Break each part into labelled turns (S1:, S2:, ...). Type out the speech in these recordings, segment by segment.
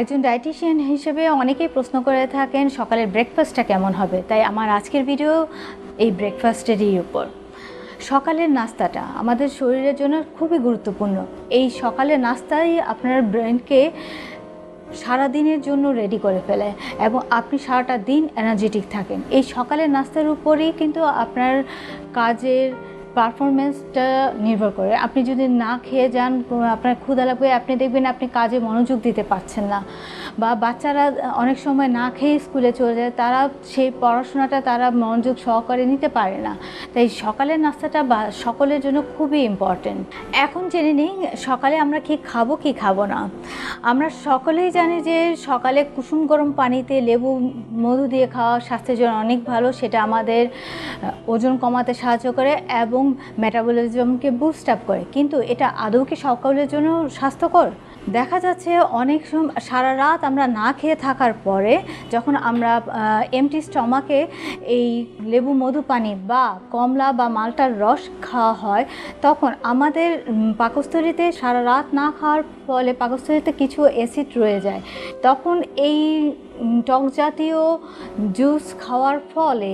S1: একজন ডায়েটিশিয়ান হিসেবে অনেকেই প্রশ্ন করে থাকেন, সকালের ব্রেকফাস্টটা কেমন হবে? তাই আমার আজকের ভিডিও এই ব্রেকফাস্টেরই উপর। সকালের নাস্তাটা আমাদের শরীরের জন্য খুবই গুরুত্বপূর্ণ। এই সকালের নাস্তাই আপনার ব্রেনকে সারা দিনের জন্য রেডি করে ফেলে এবং আপনি সারাটা দিন এনার্জেটিক থাকেন। এই সকালের নাস্তার উপরেই কিন্তু আপনার কাজের পারফরমেন্সটা নির্ভর করে। আপনি যদি না খেয়ে যান, আপনার ক্ষুধা লাগবে, আপনি দেখবেন আপনি কাজে মনোযোগ দিতে পারছেন না। বা বাচ্চারা অনেক সময় না খেয়ে স্কুলে চলে যায়, তারা সেই পড়াশোনাটা তারা মনোযোগ সহকারে নিতে পারে না। তাই সকালের নাস্তাটা বা সকলের জন্য খুবই ইম্পর্টেন্ট এখন জেনে নিই, সকালে আমরা কি খাব কি খাব না? আমরা সকলেই জানি যে সকালে কুসুম গরম পানিতে লেবু, মধু দিয়ে খাওয়া স্বাস্থ্যের জন্য অনেক ভালো। সেটা আমাদের ওজন কমাতে সাহায্য করে এবং মেটাবলিজমকে বুস্ট আপ করে। কিন্তু এটা আদৌ কি সকলের জন্য স্বাস্থ্যকর? দেখা যাচ্ছে অনেক সময় সারা রাত আমরা না খেয়ে থাকার পরে যখন আমরা এমটি স্টমাকে এই লেবু, মধু, পানি বা কমলা বা মালটার রস খাওয়া হয়, তখন আমাদের পাকস্থলীতে সারা রাত না খাওয়ার ফলে পাকস্থলীতে কিছু অ্যাসিড রয়ে যায়। তখন এই টক জাতীয় জুস খাওয়ার ফলে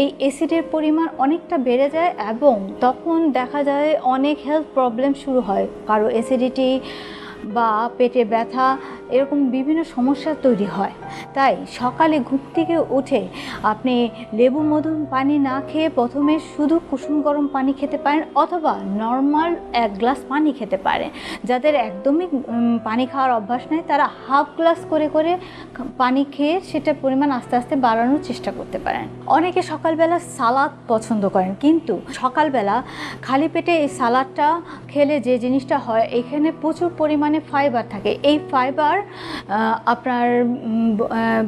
S1: এই অ্যাসিডের পরিমাণ অনেকটা বেড়ে যায় এবং তখন দেখা যায় অনেক হেলথ প্রবলেম শুরু হয়। কারও অ্যাসিডিটি বা পেটে ব্যথা, এরকম বিভিন্ন সমস্যা তৈরি হয়। তাই সকালে ঘুম থেকে উঠে আপনি লেবু মধু পানি না খেয়ে প্রথমে শুধু কুসুম গরম পানি খেতে পারেন অথবা নর্মাল এক গ্লাস পানি খেতে পারেন। যাদের একদমই পানি খাওয়ার অভ্যাস নেই, তারা হাফ গ্লাস করে করে পানি খেয়ে সেটার পরিমাণ আস্তে আস্তে বাড়ানোর চেষ্টা করতে পারেন। অনেকে সকালবেলা সালাদ পছন্দ করেন, কিন্তু সকালবেলা খালি পেটে এই সালাদটা খেলে যে জিনিসটা হয়, এখানে প্রচুর পরিমাণে ফাইবার থাকে। এই ফাইবার আপনার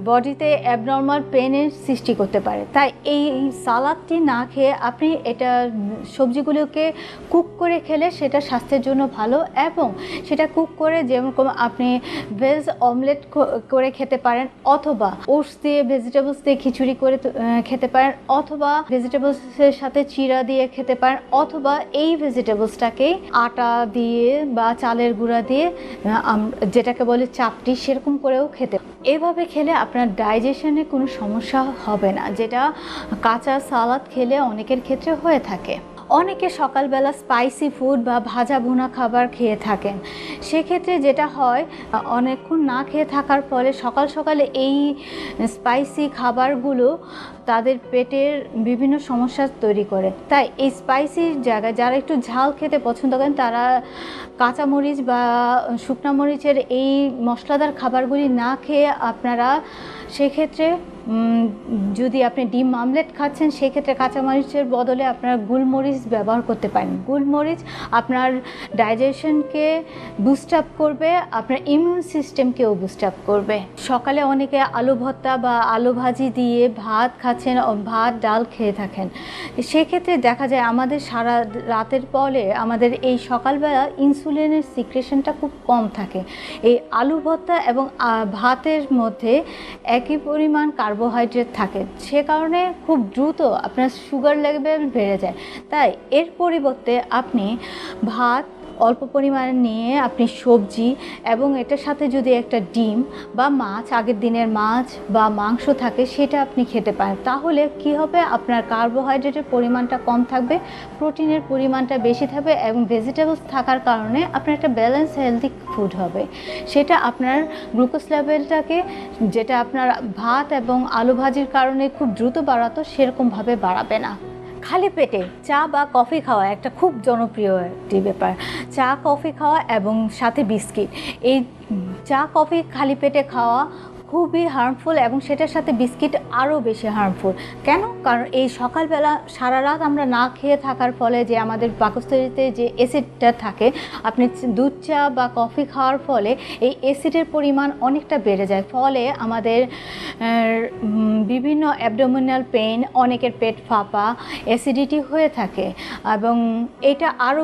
S1: বডিতে অ্যাবনর্মাল পেনের সৃষ্টি করতে পারে। তাই এই সালাদটি না খেয়ে আপনি এটা সবজিগুলোকে কুক করে খেলে সেটা স্বাস্থ্যের জন্য ভালো এবং সেটা কুক করে যেরকম আপনি ভেজ অমলেট করে খেতে পারেন অথবা ওটস দিয়ে ভেজিটেবলস দিয়ে খিচুড়ি করে খেতে পারেন অথবা ভেজিটেবলসের সাথে চিরা দিয়ে খেতে পারেন অথবা এই ভেজিটেবলসটাকে আটা দিয়ে বা চালের গুঁড়া দিয়ে যেটাকে বলে চাপটি সেরকম করেও খেতে এভাবে খেলে আপনার ডাইজেশনে কোনো সমস্যা হবে না, যেটা কাঁচা সালাদ খেলে অনেকের ক্ষেত্রে হয়ে থাকে। অনেকে সকালবেলা স্পাইসি ফুড বা ভাজা ভুনা খাবার খেয়ে থাকেন। সেক্ষেত্রে যেটা হয়, অনেকক্ষণ না খেয়ে থাকার ফলে সকাল সকালে এই স্পাইসি খাবারগুলো তাদের পেটের বিভিন্ন সমস্যা তৈরি করে। তাই এই স্পাইসির জায়গায় যারা একটু ঝাল খেতে পছন্দ করেন, তারা কাঁচামরিচ বা শুকনা মরিচের এই মশলাদার খাবারগুলি না খেয়ে আপনারা সেক্ষেত্রে যদি আপনি ডিম আমলেট খাচ্ছেন, সেক্ষেত্রে কাঁচামরিচের বদলে আপনার গুলমরিচ ব্যবহার করতে পারেন। গুলমরিচ আপনার ডাইজেশনকে বুস্ট আপ করবে, আপনার ইমিউন সিস্টেমকেও বুস্ট আপ করবে। সকালে অনেকে আলু ভর্তা বা আলু ভাজি দিয়ে ভাত খাচ্ছেন ভাত, ডাল খেয়ে থাকেন। সেক্ষেত্রে দেখা যায় আমাদের সারা রাতের পরে আমাদের এই সকালবেলা ইনসুলিনের সিক্রেশনটা খুব কম থাকে। এই আলু ভর্তা এবং ভাতের মধ্যে একই পরিমাণ কার্বোহাইড্রেট থাকে, সে কারণে খুব দ্রুত আপনার সুগার লেভেল বেড়ে যায়। তাই এর পরিবর্তে আপনি ভাত অল্প পরিমাণে নিয়ে আপনি সবজি এবং এটার সাথে যদি একটা ডিম বা মাছ, আগের দিনের মাছ বা মাংস থাকে সেটা আপনি খেতে পারেন। তাহলে কি হবে? আপনার কার্বোহাইড্রেটের পরিমাণটা কম থাকবে, প্রোটিনের পরিমাণটা বেশি থাকবে এবং ভেজিটেবলস থাকার কারণে আপনার একটা ব্যালেন্স হেলদি ফুড হবে। সেটা আপনার গ্লুকোজ লেভেলটাকে, যেটা আপনার ভাত এবং আলু ভাজির কারণে খুব দ্রুত বাড়াতো, সেরকমভাবে বাড়াবে না। খালি পেটে চা বা কফি খাওয়া একটা খুব জনপ্রিয় একটি ব্যাপার। চা, কফি খাওয়া এবং সাথে বিস্কিট। এই চা, কফি, খালি পেটে খাওয়া খুবই হার্মফুল এবং সেটার সাথে বিস্কিট আরও বেশি হার্মফুল কেন? কারণ এই সকালবেলা সারা রাত আমরা না খেয়ে থাকার ফলে যে আমাদের পাকস্থলীতে যে অ্যাসিডটা থাকে, আপনি দুধ চা বা কফি খাওয়ার ফলে এই অ্যাসিডের পরিমাণ অনেকটা বেড়ে যায়। ফলে আমাদের বিভিন্ন অ্যাবডোমিনাল পেন অনেকের পেট ফাঁপা অ্যাসিডিটি হয়ে থাকে। এবং এটা আরও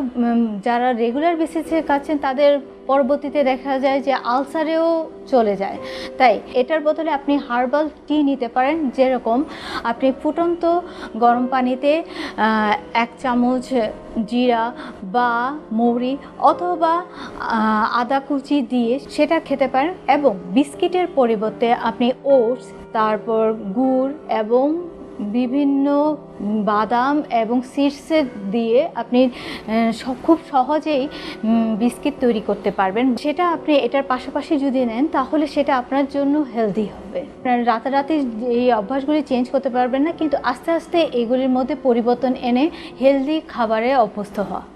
S1: যারা রেগুলার বেসিসে খাচ্ছেন, তাদের পরবর্তীতে দেখা যায় যে আলসারেও চলে যায়। তাই এটার বদলে আপনি হার্বাল টি নিতে পারেন, যেরকম আপনি ফুটন্ত গরম পানিতে এক চামচ জিরা বা মৌরি অথবা আদা কুচি দিয়ে সেটা খেতে পারেন এবং বিস্কিটের পরিবর্তে আপনি ওটস, তারপর গুড় এবং বিভিন্ন বাদাম এবং শীর্ষে দিয়ে আপনি খুব সহজেই বিস্কিট তৈরি করতে পারবেন। সেটা আপনি এটার পাশাপাশি যদি নেন, তাহলে সেটা আপনার জন্য হেলদি হবে। আপনার রাতারাতি এই অভ্যাসগুলি চেঞ্জ করতে পারবেন না, কিন্তু আস্তে আস্তে এগুলির মধ্যে পরিবর্তন এনে হেলদি খাবারে অভ্যস্ত হওয়া।